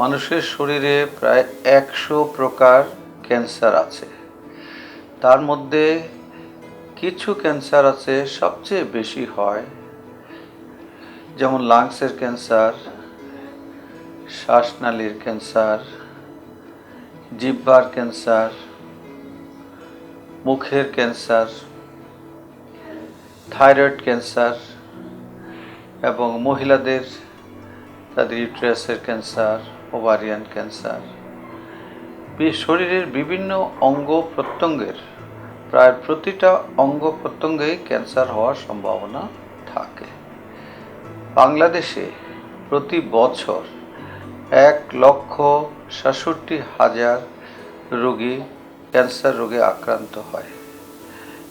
মানুষের শরীরে প্রায় একশো প্রকার ক্যান্সার আছে। তার মধ্যে কিছু ক্যান্সার আছে, সবচেয়ে বেশি হয় যেমন লাংসের ক্যান্সার, শ্বাসনালীর ক্যান্সার, জিহ্বার ক্যান্সার, মুখের ক্যান্সার, থাইরয়েড ক্যান্সার এবং মহিলাদের তাদের ইউট্রাসের ক্যান্সার, ওভারিয়ান ক্যান্সার। শরীরের বিভিন্ন অঙ্গ প্রত্যঙ্গের প্রায় প্রতিটা অঙ্গ প্রত্যঙ্গেই ক্যান্সার হওয়ার সম্ভাবনা থাকে। বাংলাদেশে প্রতি বছর এক লক্ষ সাতষট্টি হাজার রোগী ক্যান্সার রোগে আক্রান্ত হয়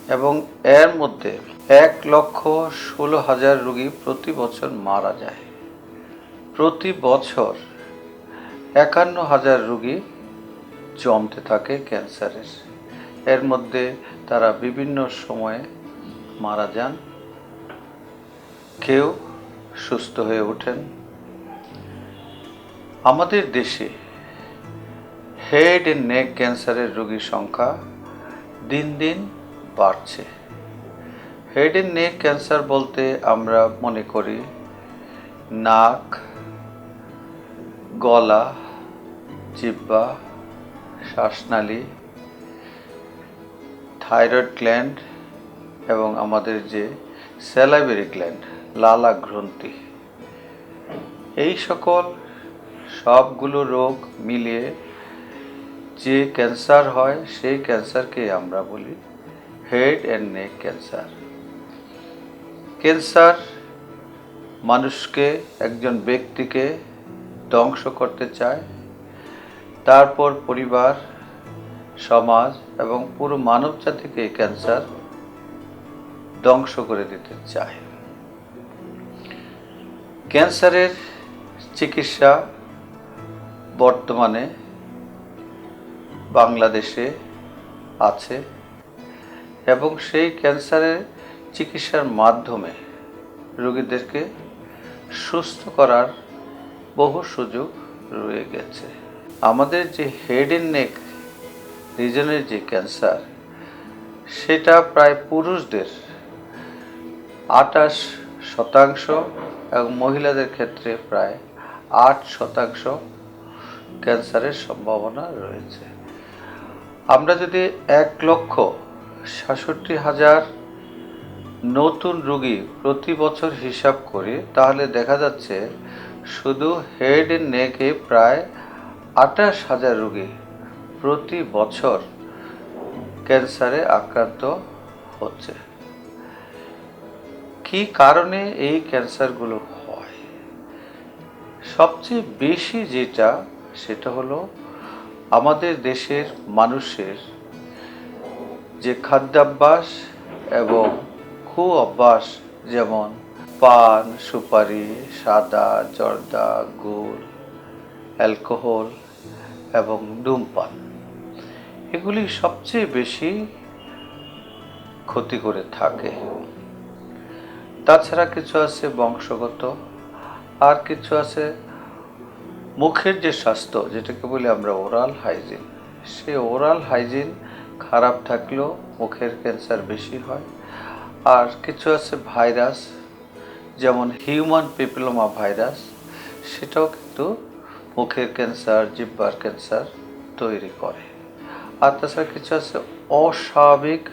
এবং এর মধ্যে এক লক্ষ ষোলো হাজার রোগী প্রতি বছর মারা যায়। প্রতি বছর একান্ন হাজার রুগী জমতে থাকে ক্যান্সারের। এর মধ্যে তারা বিভিন্ন সময়ে মারা যান। কেউ সুস্থ হয়ে ওঠেন। আমাদের দেশে হেড এন্ড নেক ক্যান্সারের রোগীর সংখ্যা দিন দিন বাড়ছে। হেড এন্ড নেক ক্যান্সার বলতে আমরা মনে করি নাক গলা, জিব্বা, শ্বাসনালী, থাইরয়েড গ্ল্যান্ড এবং আমাদের যে স্যালাইভারি গ্ল্যান্ড, লালা গ্রন্থি। এই সকল সবগুলো রোগ মিলিয়ে যে ক্যান্সার হয়, সেই ক্যান্সারকে আমরা বলি head and neck cancer. Cancer মানুষকে, একজন ব্যক্তিকে ধ্বংস করতে চায়। তারপর পরিবার, সমাজ এবং পুরো মানব জাতিকে ক্যান্সার ধ্বংস করে দিতে চায়। ক্যান্সারের চিকিৎসা বর্তমানে বাংলাদেশে আছে এবং সেই ক্যান্সারের চিকিৎসার মাধ্যমে রোগীদেরকে সুস্থ করার বহু সুযোগ রয়ে গেছে। আমাদের যে হেড এন্ড নেক রিজনের যে ক্যান্সার সেটা প্রায় পুরুষদের আটাশ শতাংশ এবং মহিলাদের ক্ষেত্রে প্রায় আট শতাংশ ক্যান্সারের সম্ভাবনা রয়েছে। আমরা যদি এক লক্ষ সাতষট্টি হাজার নতুন রোগী প্রতি বছর হিসাব করি, তাহলে দেখা যাচ্ছে শুধু হেড নেকে প্রায় আঠাশ হাজার রোগী প্রতি বছর ক্যান্সারে আক্রান্ত হচ্ছে। কি কারণে এই ক্যান্সারগুলো হয়? সবচেয়ে বেশি যেটা, সেটা হলো আমাদের দেশের মানুষের যে খাদ্যাভ্যাস এবং কু অভ্যাস, যেমন পান সুপারি, সাদা, জর্দা, গুড়, অ্যালকোহল এবং ধূমপান। এগুলি সবচেয়ে বেশি ক্ষতি করে থাকে। তাছাড়া কিছু আছে বংশগত, আর কিছু আছে মুখের যে স্বাস্থ্য, যেটাকে বলি আমরা ওরাল হাইজিন সেই ওরাল হাইজিন খারাপ থাকলেও মুখের ক্যান্সার বেশি হয়। আর কিছু আছে ভাইরাস যেমন হিউম্যান পিপলোমা ভাইরাস সেটাও কিন্তু মুখের ক্যান্সার জিব্বার ক্যান্সার তৈরি করে। আর তাছাড়া কিছু আছে অস্বাভাবিক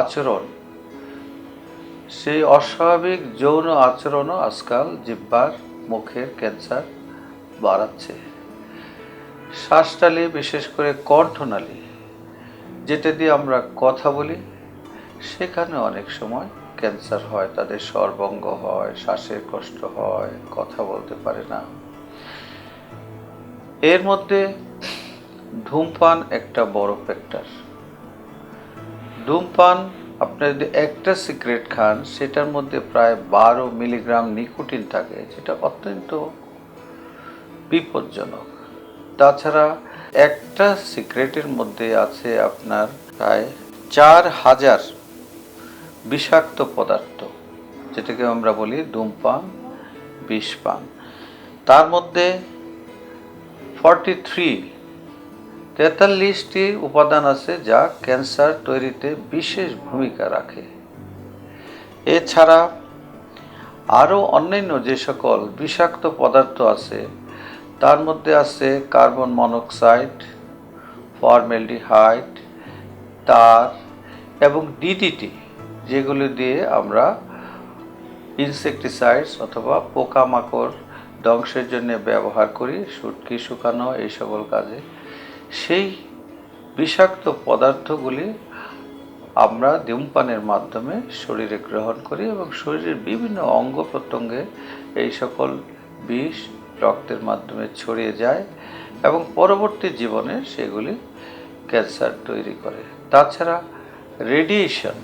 আচরণ। সেই অস্বাভাবিক যৌন আচরণও আজকাল জিব্বার মুখের ক্যান্সার বাড়াচ্ছে। শ্বাসনালী বিশেষ করে কণ্ঠনালী, যেটা দিয়ে আমরা কথা বলি, সেখানে অনেক সময় ক্যান্সার হয়, তাদের সর্বঙ্গ হয়, শ্বাসের কষ্ট হয়, কথা বলতে পারে না। এর মধ্যে ধূমপান একটা বড় ফ্যাক্টর ধূমপান, আপনি যদি একটা সিগারেট খান, সেটার মধ্যে প্রায় বারো মিলিগ্রাম নিকোটিন থাকে, যেটা অত্যন্ত বিপজ্জনক। তাছাড়া একটা সিগারেটের মধ্যে আছে আপনার প্রায় চার হাজার বিষাক্ত পদার্থ, যেটাকে আমরা বলি ধূমপান, বিষপান। তার মধ্যে ফর্টি থ্রি তেতাল্লিশটি উপাদান আছে যা ক্যান্সার তৈরিতে বিশেষ ভূমিকা রাখে। এছাড়া আরও অন্যান্য যে সকল বিষাক্ত পদার্থ আছে, তার মধ্যে আছে কার্বন মনোক্সাইড, ফর্মেলডিহাইড, তার এবং ডিডিটি যেগুলো দিয়ে আমরা ইনসেকটিসাইডস অথবা পোকামাকড় ধ্বংসের জন্য ব্যবহার করি সুটকি শুকানো এই সকল কাজে। সেই বিষাক্ত পদার্থগুলি আমরা ধূমপানের মাধ্যমে শরীরে গ্রহণ করি এবং শরীরের বিভিন্ন অঙ্গ প্রত্যঙ্গে এই সকল বিষ রক্তের মাধ্যমে ছড়িয়ে যায় এবং পরবর্তী জীবনে সেগুলি ক্যান্সার তৈরি করে। তাছাড়া রেডিয়েশন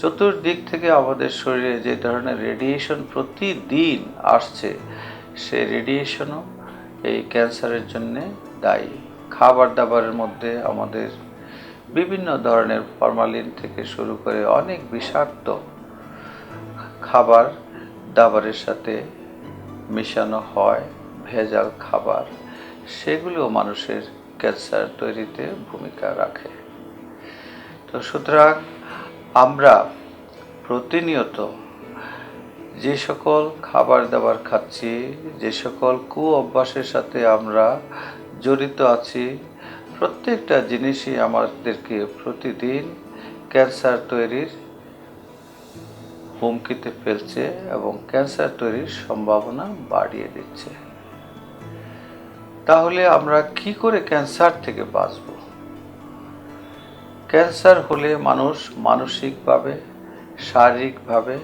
চতুর্দিক থেকে আমাদের শরীরে যে ধরনের রেডিয়েশন প্রতিদিন আসছে, সে রেডিয়েশনও এই ক্যান্সারের জন্য দায়ী। খাবার দাবারের মধ্যে আমাদের বিভিন্ন ধরনের ফরমালিন থেকে শুরু করে অনেক বিষাক্ত খাবার দাবারের সাথে মেশানো হয়, ভেজাল খাবার। সেগুলো মানুষের ক্যান্সার তৈরিতে ভূমিকা রাখে। তো সুতরাং আমরা প্রতিনিয়ত যে সকল খাবার দাবার খাচ্ছি, যে সকল কু অভ্যাসের সাথে আমরা জড়িত আছি, প্রত্যেকটা জিনিসই আমাদেরকে প্রতিদিন ক্যান্সার তৈরির হুমকিতে ফেলছে এবং ক্যান্সার তৈরির সম্ভাবনা বাড়িয়ে দিচ্ছে। তাহলে আমরা কি করে ক্যান্সার থেকে বাঁচব? ক্যান্সার হলে মানুষ মানসিকভাবে, শারীরিকভাবে,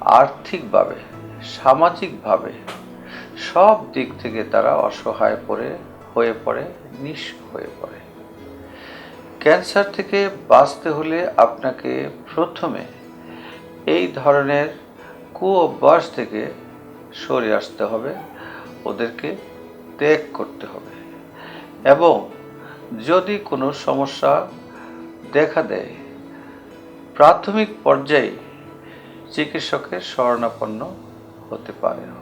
আর্থিকভাবে, সামাজিকভাবে সব দিক থেকে তারা অসহায় পড়ে, হয়ে পড়ে, নিঃস্ব হয়ে পড়ে। ক্যান্সার থেকে বাঁচতে হলে আপনাকে প্রথমে এই ধরনের কু অভ্যাস থেকে সরে আসতে হবে, ওদেরকে ত্যাগ করতে হবে। এবং যদি কোনো সমস্যা দেখা দেয়। প্রাথমিক পর্যায়ে চিকিৎসকের শরণাপন্ন হতে পারে।